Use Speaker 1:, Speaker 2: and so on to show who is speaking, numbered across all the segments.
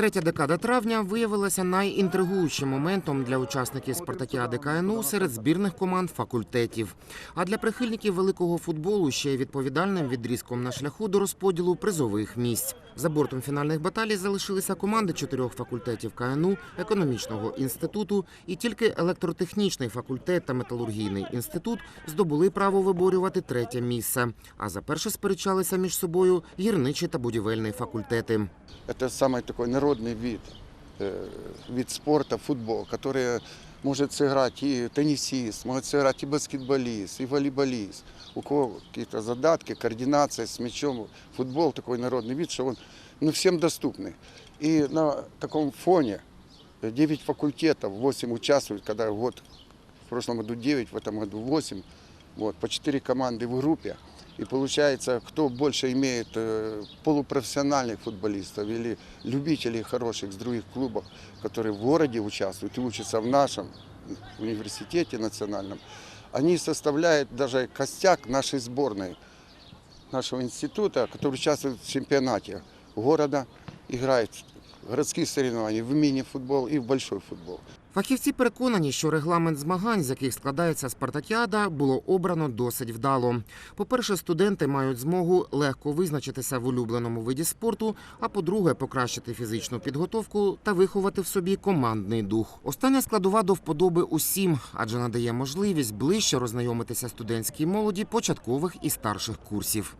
Speaker 1: Третя декада травня виявилася найінтригуючим моментом для учасників спартакіади КНУ серед збірних команд факультетів. А для прихильників великого футболу ще й відповідальним відрізком на шляху до розподілу призових місць. За бортом фінальних баталій залишилися команди чотирьох факультетів КНУ, економічного інституту, і тільки електротехнічний факультет та металургійний інститут здобули право виборювати третє місце. А за перше сперечалися між собою гірничий та будівельний факультети.
Speaker 2: Это самый такой народный вид, э, вид спорта, футбол, который может сыграть и теннисист, может сыграть и баскетболист, и волейболист. У кого какие-то задатки, координация с мячом. Футбол такой народный вид, что он ну, всем доступный. И на таком фоне 9 факультетов, 8 участвуют, когда год, в прошлом году 9, в этом году 8, вот, по 4 команды в группе. И получается, кто больше имеет э, полупрофессиональных футболистов или любителей хороших с других клубов, которые в городе участвуют и учатся в нашем университете национальном, они составляют даже костяк нашей сборной, нашего института, который участвует в чемпионате города, играет в городских соревнованиях, в мини-футбол и в большой футбол.
Speaker 1: Фахівці переконані, що регламент змагань, з яких складається спартакіада, було обрано досить вдало. По-перше, студенти мають змогу легко визначитися в улюбленому виді спорту. А по-друге, покращити фізичну підготовку та виховати в собі командний дух. Остання складова до вподоби усім, адже надає можливість ближче роззнайомитися студентській молоді початкових і старших курсів.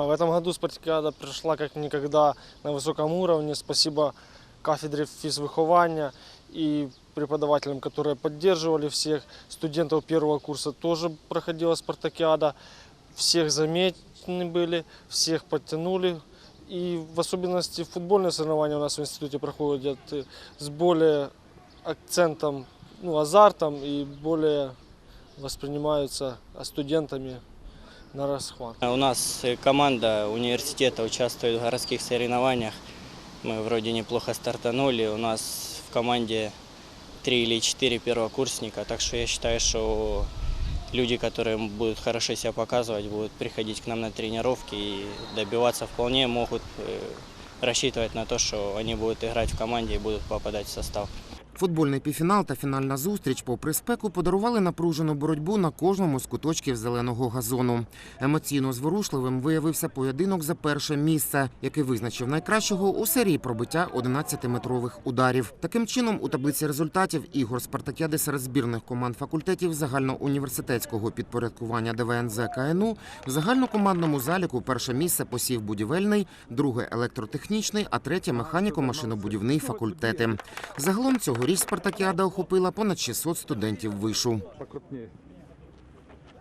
Speaker 3: А В этом году спартакиада прошла как никогда на высоком уровне. Спасибо кафедре физвыхования и преподавателям, которые поддерживали всех. Студентов первого курса тоже проходила спартакиада. Всех заметны были, всех подтянули. И в особенности футбольные соревнования у нас в институте проходят с более акцентом, ну, азартом и более воспринимаются студентами на расхват.
Speaker 4: У нас э, команда университета участвует в городских соревнованиях. Мы вроде неплохо стартанули. У нас в команде три или четыре первокурсника. Так что я считаю, что люди, которые будут хорошо себя показывать, будут приходить к нам на тренировки и добиваться вполне могут э, рассчитывать на то, что они будут играть в команде и будут попадать в состав.
Speaker 1: Футбольний півфінал та фінальна зустріч, попри спеку, подарували напружену боротьбу на кожному з куточків зеленого газону. Емоційно зворушливим виявився поєдинок за перше місце, який визначив найкращого у серії пробиття 11-метрових ударів. Таким чином, у таблиці результатів ігор Спартакіади серед збірних команд факультетів загальноуніверситетського підпорядкування ДВНЗ КНУ в загальнокомандному заліку перше місце посів будівельний, друге електротехнічний, а третє механіко-машинобудівний факультети. Загалом цьогоріч Спартакіада охопила понад 600 студентів вишу.